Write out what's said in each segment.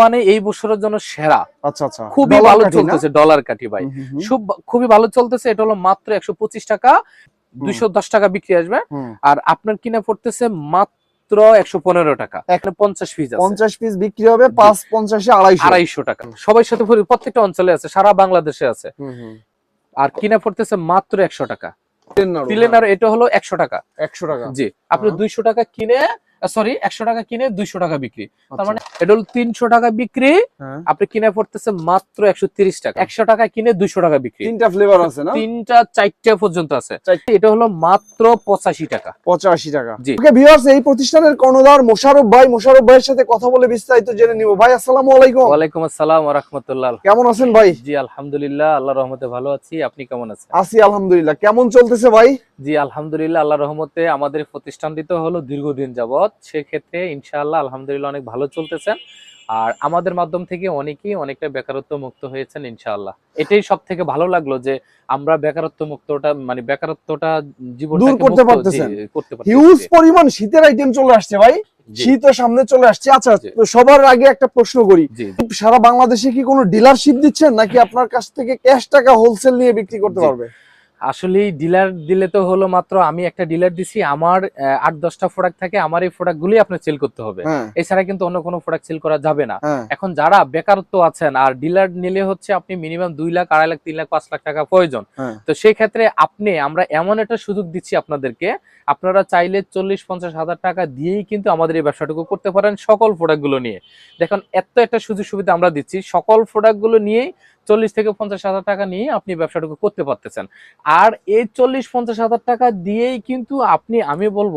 মানে এই বছরের জন্য সেরা। আচ্ছা আচ্ছা। খুবই ভালো চলতেছে ডলার কাটি ভাই। খুবই ভালো চলতেছে এটা হলো মাত্র একশো পঁচিশ টাকা দুইশো দশ টাকা বিক্রি আসবে। আর আপনার কিনা পড়তেছে মাত্র পনেরো টাকা পঞ্চাশ পিস আছে। পিস বিক্রি হবে পাঁচ পঞ্চাশে আড়াইশো। আড়াইশো টাকা। সবার সাথে প্রত্যেকটা অঞ্চলে আছে সারা বাংলাদেশে আছে। আর কিনা পড়তেছে মাত্র একশো টাকা। এটা হলো একশো টাকা। একশো টাকা। জি আপনি। দুইশো টাকা কিনে সরি একশো টাকা কিনে দুইশো টাকা বিক্রি। তার আচ্ছা, মানে এটা হলো তিনশো টাকা বিক্রি হ্যাঁ। আপনি কিনে পড়তেছে মাত্র একশো তিরিশ টাকা। একশো টাকা কিনে দুইশো টাকা বিক্রি। তিনটা ফ্লেভার আছে না? তিনটা চারটা পর্যন্ত আছে। এটা হলো মাত্র পঁচাশি টাকা। পঁচাশি টাকা। জি। ওকে ভিউয়ার্স এই প্রতিষ্ঠানের কর্ণধার মোশারফ ভাই মোশারফ ভাইয়ের সাথে কথা বলে বিস্তারিত জেনে নিব। ভাই আসসালামু আলাইকুম। ওয়ালাইকুম আসসালাম রহমতুল্লাহ। কেমন আছেন ভাই? জি আলহামদুলিল্লাহ আল্লাহ রহমতে ভালো আছি। আপনি কেমন আছেন? আছি আলহামদুলিল্লাহ। কেমন চলতেছে ভাই? জি আলহামদুলিল্লাহ আল্লাহ রহমতে আমাদের প্রতিষ্ঠানটি তো হলো দীর্ঘদিন যাবৎ সেক্ষেত্রে ইনশাআল্লাহ আলহামদুলিল্লাহ অনেক ভালো চলতেছে আর আমাদের মাধ্যম থেকে অনেকেই অনেকটা বেকারত্ব মুক্ত হয়েছেন ইনশাআল্লাহ। এটাই সব থেকে ভালো লাগল যে আমরা বেকারত্ব মুক্তটা মানে বেকারত্বটা জীবন দূর করতে পারতেছেন। হিউজ পরিমাণ শীতের আইটেম চলে আসছে ভাই। জি, শীতের সামনে চলে আসছে। আচ্ছা সবার আগে একটা প্রশ্ন করি। সারা বাংলাদেশে কি কোনো ডিলারশিপ দিচ্ছেন নাকি আপনার কাছ থেকে ক্যাশ টাকা হোলসেল নিয়ে বিক্রি করতে পারবে? আসলে ডিলার দিলে তো হলো মাত্র আমি একটা ডিলার দিছি আমার আট দশটা প্রোডাক্ট থাকে আমার এই প্রোডাক্ট গুলি আপনার সেল করতে হবে। হ্যাঁ। এছাড়া কিন্তু অন্য কোনো প্রোডাক্ট সেল করা যাবে না। হ্যাঁ। এখন যারা বেকারত্ব আছেন আর ডিলার নিলে হচ্ছে আপনি মিনিমাম দুই লাখ আড়াই লাখ তিন লাখ পাঁচ লাখ টাকা প্রয়োজন। হ্যাঁ। তো সেই ক্ষেত্রে আপনি আমরা এমন একটা সুযোগ দিচ্ছি আপনাদেরকে আপনারা চাইলে চল্লিশ পঞ্চাশ হাজার টাকা দিয়েই কিন্তু আমাদের এই ব্যবসাটুকু করতে পারেন সকল প্রোডাক্টগুলো নিয়ে। দেখুন এত একটা সুযোগ সুবিধা আমরা দিচ্ছি সকল প্রোডাক্টগুলো নিয়েই চল্লিশ থেকে পঞ্চাশ হাজার টাকা নিয়ে আপনি ব্যবসাটুকু করতে পারতেছেন। আর এই চল্লিশ পঞ্চাশ হাজার টাকা দিয়েই কিন্তু আপনি আমি বলব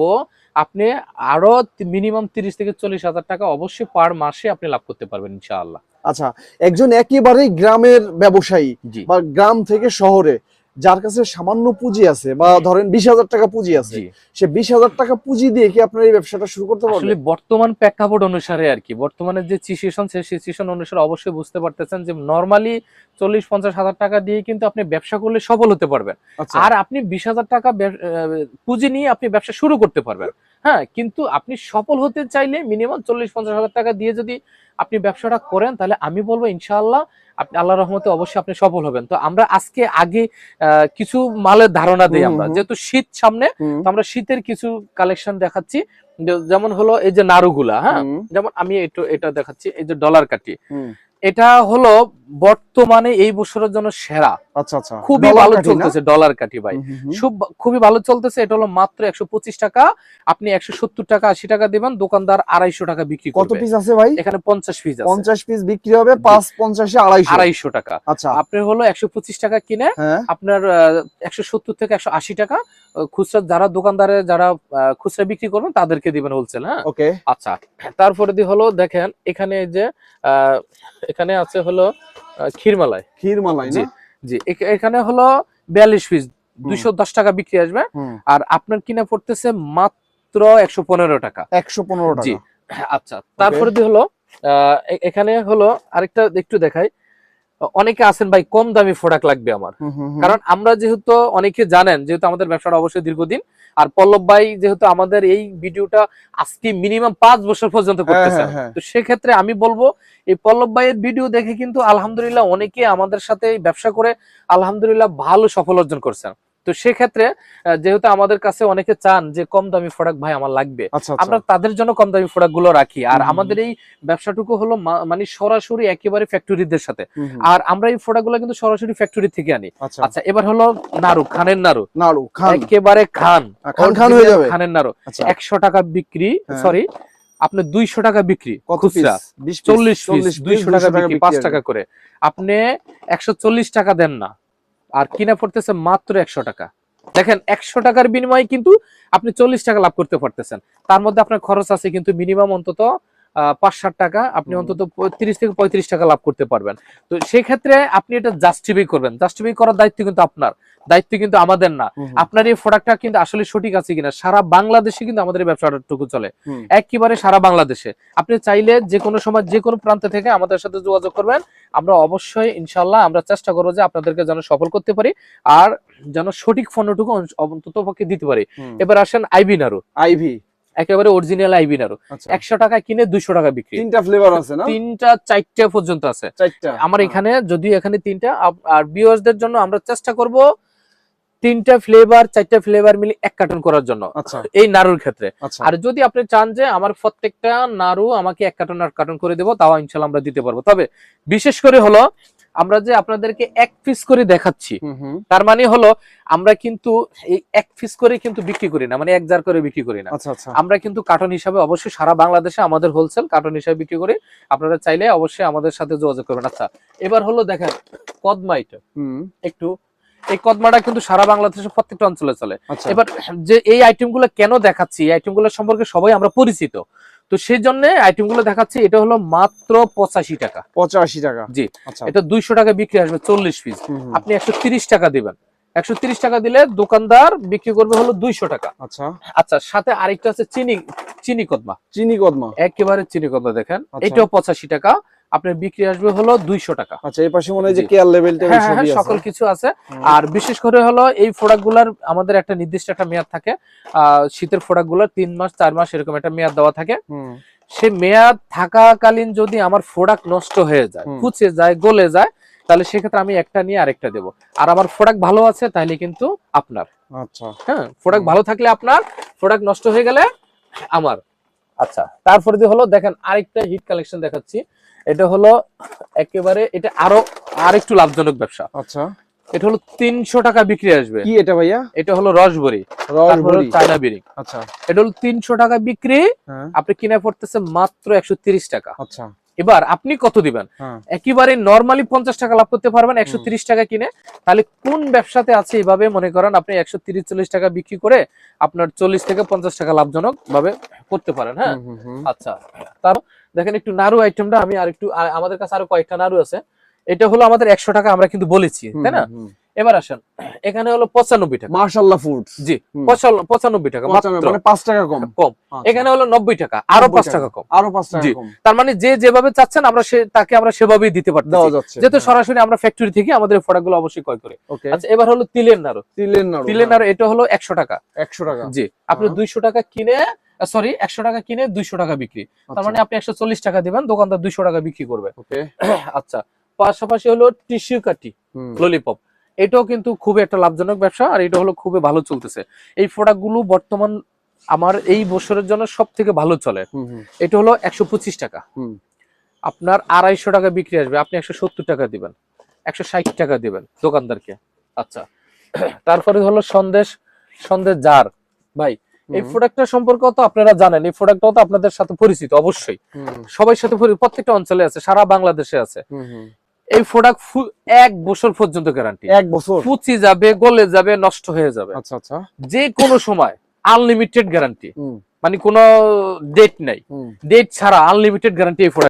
আপনি আরও মিনিমাম তিরিশ থেকে চল্লিশ হাজার টাকা অবশ্যই পার মাসে আপনি লাভ করতে পারবেন ইনশাআল্লাহ। আচ্ছা একজন একেবারেই গ্রামের ব্যবসায়ী বা গ্রাম থেকে শহরে যার কাছে সামান্য পুঁজি আছে বা ধরেন বিশ হাজার টাকা পুঁজি আছে সে বিশ হাজার টাকা পুঁজি দিয়ে কি আপনার এই ব্যবসাটা শুরু করতে পারবেন বর্তমান প্রেক্ষাপট অনুসারে আর কি। বর্তমানে যে সিচুয়েশন সেই সিচুয়েশন অনুসারে অবশ্যই বুঝতে পারতেছেন যে নর্মালি চল্লিশ পঞ্চাশ হাজার টাকা দিয়ে কিন্তু আপনি ব্যবসা করলে সফল হতে পারবেন। আচ্ছা। আর আপনি বিশ হাজার টাকা পুঁজি নিয়ে আপনি ব্যবসা শুরু করতে পারবেন। হ্যাঁ কিন্তু আপনি সফল হতে চাইলে মিনিমাম চল্লিশ পঞ্চাশ হাজার টাকা দিয়ে যদি আপনি ব্যবসাটা করেন তাহলে আমি বলব ইনশাআল্লাহ আপনি আল্লাহ রহমতে অবশ্যই আপনি সফল হবেন। তো আমরা আজকে আগে আহ, কিছু মালের ধারণা দিই আমরা। যেহেতু শীত সামনে আমরা শীতের কিছু কালেকশন দেখাচ্ছি। যেমন হলো এই যে নাড়ুগুলা হ্যাঁ? যেমন আমি একটু এটা দেখাচ্ছি এই যে ডলার কাটি। এটা হলো বর্তমানে এই বছরের জন্য সেরা। আচ্ছা আচ্ছা। খুবই ভালো চলতেছে ডলার কাটি ভাই। খুবই ভালো চলতেছে এটা হলো মাত্র একশো পঁচিশ টাকা। আপনি একশো সত্তর টাকা আশি টাকা দিবেন দোকানদার আড়াইশো টাকা বিক্রি কত পিস আছে ভাই? এখানে পঞ্চাশ পিস পঞ্চাশ পিস বিক্রি হবে পাঁচ পঞ্চাশে আড়াইশো। আড়াইশো টাকা। আচ্ছা। আপনি হলো একশো পঁচিশ টাকা কিনে হ্যাঁ। আপনার একশো সত্তর থেকে একশো আশি টাকা খুচরা যারা দোকানদারে যারা খুচরা বিক্রি করবেন তাদেরকে দিবেন হোলসেল হ্যাঁ? ওকে আচ্ছা তারপরে দি হলো দেখেন এখানে যে আহ, এখানে আছে হলো আহ, ক্ষীরমালাই। ক্ষীর মালাই জি, জি এখানে হলো বিয়াল্লিশ পিস দুইশো দশ টাকা বিক্রি আসবে। আর আপনার কিনা পড়তেছে মাত্র একশো পনেরো টাকা। একশো পনেরো জি আচ্ছা। তারপরে হলো আহ, এখানে হলো আরেকটা একটু দেখাই। অনেকে আছেন ভাই কম দামি প্রোডাক্ট লাগবে আমার। কারণ আমরা যেহেতু অনেকে জানেন যেহেতু আমাদের ব্যবসাটা অবশ্যই দীর্ঘদিন আর পল্লব ভাই যেহেতু আমাদের এই ভিডিওটা আজকে মিনিমাম পাঁচ বছর পর্যন্ত হ্যাঁ, করতেছেন হ্যাঁ, হ্যাঁ। তো সেক্ষেত্রে আমি বলব এই পল্লব ভাইয়ের ভিডিও দেখে কিন্তু আলহামদুলিল্লাহ অনেকে আমাদের সাথে ব্যবসা করে আলহামদুলিল্লাহ ভালো সফল অর্জন করছেন তো সেক্ষেত্রে যেহেতু আমাদের কাছে অনেকে চান যে কম দামি প্রোডাক্ট ভাই আমার লাগবে আচ্ছা আচ্ছা। আমরা তাদের জন্য কম দামি প্রোডাক্টগুলো রাখি। আর আমাদের এই ব্যবসাটুকু হলো মানে সরাসরি একেবারে ফ্যাক্টরিদের সাথে। আর আমরা এই প্রোডাক্টগুলো কিন্তু সরাসরি ফ্যাক্টরি থেকে আনি। আচ্ছা। আচ্ছা এবার হলো নাড়ু খানের নাড়ু। নাড়ু খান। একেবারে খান। খান খান হয়ে যাবে। খানের নাড়ু। একশো টাকা বিক্রি হ্যাঁ। সরি আপনি দুইশো টাকা বিক্রি খুচরা। চল্লিশ পিস দুইশো টাকা বিক্রি পাঁচ টাকা করে। আপনি একশো চল্লিশ টাকা দেন না। আর কিনা পড়তেছে মাত্র একশো টাকা। দেখেন, একশো টাকার বিনিময়ে কিন্তু আপনি চল্লিশ টাকা লাভ করতে পারতেছেন। তার মধ্যে আপনার খরচ আছে কিন্তু মিনিমাম অন্তত পাঁচ ষাট টাকা আপনি অন্তত তিরিশ থেকে পঁয়ত্রিশ টাকা লাভ করতে পারবেন। তো সেক্ষেত্রে আপনি এটা জাস্টিফাই করবেন। জাস্টিফাই করার দায়িত্ব কিন্তু আপনার। দায়িত্ব কিন্তু আমাদের না। আপনার এই প্রোডাক্টটা কিন্তু আসলে সঠিক আছে কিনা? সারা বাংলাদেশে কিন্তু আমাদের এই ব্যবসাটুকু চলে। একেবারে সারা বাংলাদেশে। আপনি চাইলে যে কোনো সময় যে কোনো প্রান্ত থেকে আমাদের সাথে যোগাযোগ করবেন। আমরা অবশ্যই ইনশাল্লাহ আমরা চেষ্টা করব যে আপনাদেরকে যেন সফল করতে পারি আর যেন সঠিক পণ্যটুকু অন- অন্তত পক্ষে দিতে পারি। এবার আসেন আইবি নাড়ু। আইভি। একেবারে অরিজিনাল আইবি নাড়ু আচ্ছা। একশো টাকা কিনে দুইশো টাকা বিক্রি। তিনটা ফ্লেভার আছে না? তিনটা চারটা পর্যন্ত আছে। আমার এখানে যদি এখানে তিনটা আর ভিউয়ার্সদের জন্য আমরা চেষ্টা করব তিনটা ফ্লেভার চারটা ফ্লেভার মিলে এক কার্টন করার জন্য। আচ্ছা। এই নাড়ুর ক্ষেত্রে। আচ্ছা। আর যদি আপনি চান যে আমার প্রত্যেকটা নাড়ু আমাকে এক কার্টন আর কার্টন করে দেবো তাও ইনশাল্লাহ আমরা দিতে পারব। তবে বিশেষ করে হলো আমরা যে আপনাদেরকে এক পিস করে দেখাচ্ছি তার মানে হলো আমরা কিন্তু এই এক পিস করে কিন্তু বিক্রি করি না মানে এক জার করে বিক্রি করি না। আচ্ছা আচ্ছা। আমরা কিন্তু কার্টন হিসাবে অবশ্যই সারা বাংলাদেশে আমাদের হোলসেল কার্টন হিসাবে বিক্রি করি। আপনারা চাইলে অবশ্যই আমাদের সাথে যোগাযোগ করবেন। আচ্ছা এবার হলো দেখেন কদমা এটা। হুম। একটু এই কদমাটা কিন্তু সারা বাংলাদেশের প্রত্যেকটা অঞ্চলে চলে। আচ্ছা। এবার যে এই আইটেমগুলো কেন দেখাচ্ছি এই আইটেমগুলো সম্পর্কে সবাই আমরা পরিচিত। তো সেই জন্য আইটেমগুলো দেখাচ্ছি এটা হলো মাত্র পঁচাশি টাকা। পঁচাশি টাকা। জি আচ্ছা। এটা দুইশো টাকা বিক্রি আসবে চল্লিশ পিস। আপনি একশো তিরিশ টাকা দিবেন। একশো তিরিশ টাকা দিলে দোকানদার বিক্রি করবে হলো দুইশো টাকা। আচ্ছা। আচ্ছা সাথে আরেকটা আছে চিনি চিনি কদমা। চিনি কদমা। একেবারে চিনি কদমা দেখেন। আচ্ছা। এটাও পঁচাশি টাকা। আপনার বিক্রি আসবে হলো দুইশো টাকা। আচ্ছা এই পাশে মনে হয় যে কেয়ার লেভেলটা হ্যাঁ হ্যাঁ হ্যাঁ, সকল কিছু আছে। আর বিশেষ করে হলো এই প্রোডাক্টগুলার আমাদের একটা নির্দিষ্ট একটা মেয়াদ থাকে। আহ, শীতের প্রোডাক্টগুলার তিন মাস চার মাস এরকম একটা মেয়াদ দেওয়া থাকে। সে মেয়াদ থাকাকালীন যদি আমার প্রোডাক্ট নষ্ট হয়ে যায় কুচে যায় গলে যায় তাহলে সেক্ষেত্রে আমি একটা নিয়ে আরেকটা দেবো। আর আমার প্রোডাক্ট ভালো আছে তাহলে কিন্তু আপনার। আচ্ছা। হ্যাঁ প্রোডাক্ট ভালো থাকলে আপনার প্রোডাক্ট নষ্ট হয়ে গেলে আমার। আচ্ছা তারপরে যে হলো দেখেন আরেকটা হিট কালেকশন দেখাচ্ছি। এটা হলো একেবারে এটা আরও আর একটু লাভজনক ব্যবসা। আচ্ছা। এটা হলো তিনশো টাকা বিক্রি আসবে। কি এটা ভাইয়া? এটা হলো রসবরি চায়না বিরিং আচ্ছা। এটা হলো তিনশো টাকা বিক্রি। হ্যাঁ। আপনি কিনে পড়তেছে মাত্র একশো টাকা। আচ্ছা। এবার আপনি কত দিবেন? হ্যাঁ। একেবারে নর্মালি পঞ্চাশ টাকা লাভ করতে পারবেন একশো তিরিশ টাকা কিনে। তাহলে কোন ব্যবসাতে আছে এইভাবে মনে করেন আপনি একশো তিরিশ চল্লিশ টাকা বিক্রি করে আপনার চল্লিশ থেকে পঞ্চাশ টাকা লাভজনক ভাবে করতে পারেন হ্যাঁ। আচ্ছা। তার দেখেন একটু নাড়ু আইটেমটা আমি আর একটু আমাদের কাছে আরও কয়েকটা নাড়ু আছে। এটা হলো আমাদের একশো টাকা আমরা কিন্তু বলেছি তাই না। এবার আসেন এখানে হলো পঁচানব্বই টাকা। মার্শাল্লাহ ফুডস জি পঁচানব্বই টাকা মানে পাঁচ টাকা কম। কম। আচ্ছা। এখানে হলো নব্বই টাকা আরও পাঁচ টাকা কম। আরও পাঁচ টাকা। তার মানে যে যেভাবে চাচ্ছেন আমরা সে তাকে আমরা সেভাবেই দিতে যাচ্ছে যেহেতু সরাসরি আমরা ফ্যাক্টরি থেকে আমাদের প্রোডাক্টগুলো অবশ্যই ক্রয় করি। আচ্ছা এবার হলো তিলের নাড়ু। তিলের নাড়ু তিলের নাড়ু এটা হলো একশো টাকা। একশো টাকা। জি আপনি হ্যাঁ। দুইশো টাকা কিনে সরি একশো টাকা কিনে দুইশো টাকা বিক্রি। তার আচ্ছা, মানে আপনি একশো চল্লিশ টাকা দিবেন দোকানদার দুইশো টাকা বিক্রি করবে। আচ্ছা পাশাপাশি হলো টিস্যু কাটি ললিপপ এটাও কিন্তু খুবই একটা লাভজনক ব্যবসা আর এটা হলো খুবই ভালো চলতেছে। এই প্রোডাক্টগুলো বর্তমান আমার এই বছরের জন্য সব থেকে ভালো চলে। এটা হলো একশো পঁচিশ টাকা। আপনার আড়াইশো টাকা বিক্রি আসবে আপনি একশো সত্তর টাকা দিবেন একশো ষাট টাকা দিবেন দোকানদারকে। আচ্ছা তারপরে হলো সন্দেশ সন্দেশ জার। ভাই এই প্রোডাক্টটা সম্পর্কে তো আপনারা জানেন এই প্রোডাক্টটাও তো আপনাদের সাথে পরিচিত অবশ্যই। সবার সাথে প্রত্যেকটা অঞ্চলে আছে সারা বাংলাদেশে আছে। এই প্রোডাক্ট এক বছর পর্যন্ত গ্যারান্টি এক বছর? পুচি যাবে গলে যাবে নষ্ট হয়ে যাবে। আচ্ছা আচ্ছা। যে কোনো সময় আনলিমিটেড গ্যারান্টি মানে কোনো ডেট নাই। ডেট ছাড়া আনলিমিটেড গ্যারান্টি এই প্রোডাক্ট